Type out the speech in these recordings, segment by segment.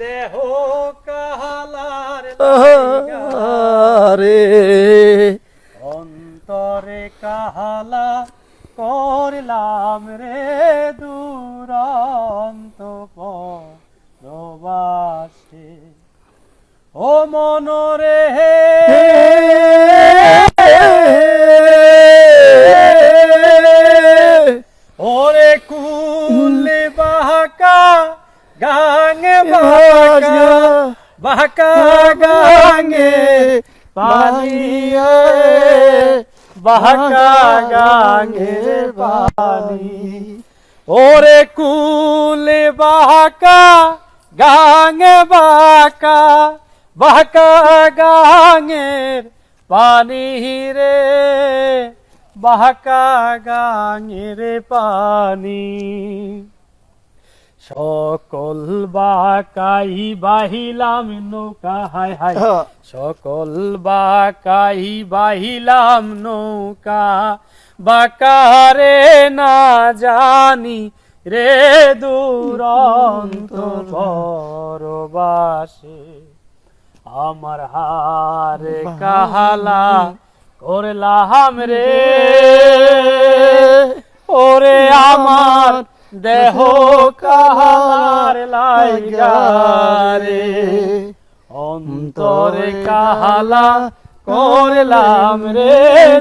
দেহ কাহালার রে অন্তরে কাহালা করলাম রে দুরন্ত প্রবাসে। ও মনরে ওরে কুলে বাহাকা গাঙে বাহাকা বাহাকা গাঙে পানিয়ে বাহাকা গাঙে পানি ওরে কুলে বাহাকা গাঙে বাহাকা বাহাকা গাঙের পানি রে বাহাকা গাঙের পানি সকল বাকাই বাহিলাম নৌকা হায় হায়। সকল বাকাই বাহিলাম নৌকা বাকারে না জানি রে দুরন্ত পরবাসে আমার হারে কাহালা করলাম রে। ওরে আমার দেহ কাহার লাইগারে। অন্তরে কাহালা করলাম রে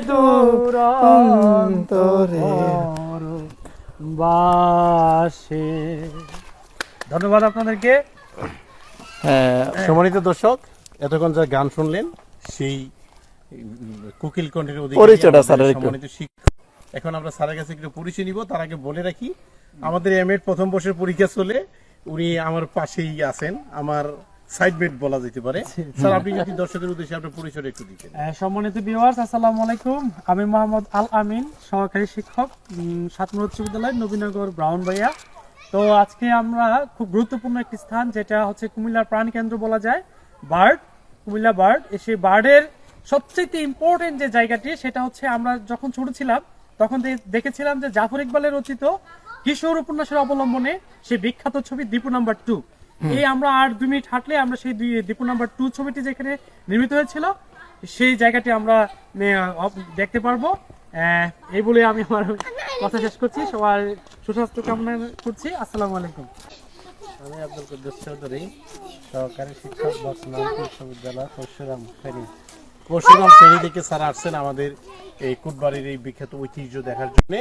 দূর অন্তরে। বাসে। ধন্যবাদ আপনাদেরকে। হ্যাঁ, সম্মানিত দর্শক এতক্ষণ যা গান শুনলেন সেই কুকিল কণ্ঠের অধিকারী সম্মানিত শিক্ষক। এখন আমরা স্যারের কাছে একটু পরিচয় নিব তার আগে বলে রাখি আমাদের এম প্রথম বর্ষের পরীক্ষা চলে উনি আমার পাশেই আছেন আমার সাইডমেট বলা যেতে পারে। স্যার আপনি যদি দর্শকের উদ্দেশ্যে আপনার পরিচয় একটু দিতেন। সম্মানিত ভিউয়ার্স আসসালামু আলাইকুম। আমি মোহাম্মদ আল আমিন সহকারী শিক্ষক সাতমুর উচ্চ বিদ্যালয় নবীনগর ব্রাউন ভাইয়া তো আজকে আমরা খুব গুরুত্বপূর্ণ একটি স্থান যেটা হচ্ছে কুমিল্লার প্রাণ কেন্দ্র বলা যায় বার্ড কুমিল্লা বার্ড। সেই বার্ডের সবচেয়ে ইম্পর্টেন্ট যে জায়গাটি সেটা হচ্ছে আমরা যখন ছোট ছিলাম তখন দেখেছিলাম যে জাফর ইকবালের রচিত কিশোর উপন্যাসের অবলম্বনে সেই বিখ্যাত ছবি দীপু নাম্বার টু। এই আমরা আর দুই মিনিট হাঁটলে আমরা সেই দুই দীপু নাম্বার টু ছবিটি যেখানে নির্মিত হয়েছিল সেই জায়গাটি আমরা দেখতে পারব। এই বলে আমি আমার কথা শেষ করছি। সবার সুস্বাস্থ্য কামনা করছি। আসসালামু আলাইকুম। আমি আব্দুল কুদ্দুস চৌধুরী সহকারী শিক্ষক বর্তমানপুর বিশ্ববিদ্যালয় পরশুরাম ফেনী। পরশুরাম ফেনী থেকে স্যার আসছেন আমাদের এই কুটবাড়ির এই বিখ্যাত ঐতিহ্য দেখার জন্য।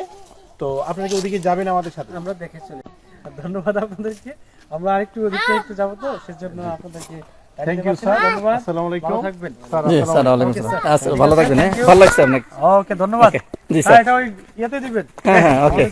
তো আপনারা কি ওদিকে যাবেন আমাদের সাথে? আমরা দেখে চলি। ধন্যবাদ আপনাদেরকে। আমরা আরেকটু ওদিকে একটু যাব তো সেজন্য আপনাদেরকে থ্যাংক ইউ স্যার ধন্যবাদ। আসসালামু ভালো থাকবেন। স্যার ওয়ালাইকুম আসসালাম। আচ্ছা ভালো থাকবেন হ্যাঁ? ভালো লাগছে আপনাকে ওকে ধন্যবাদ জি, স্যার স্যার। এটা ওই ইয়েতে দিবেন। হ্যাঁ হ্যাঁ ওকে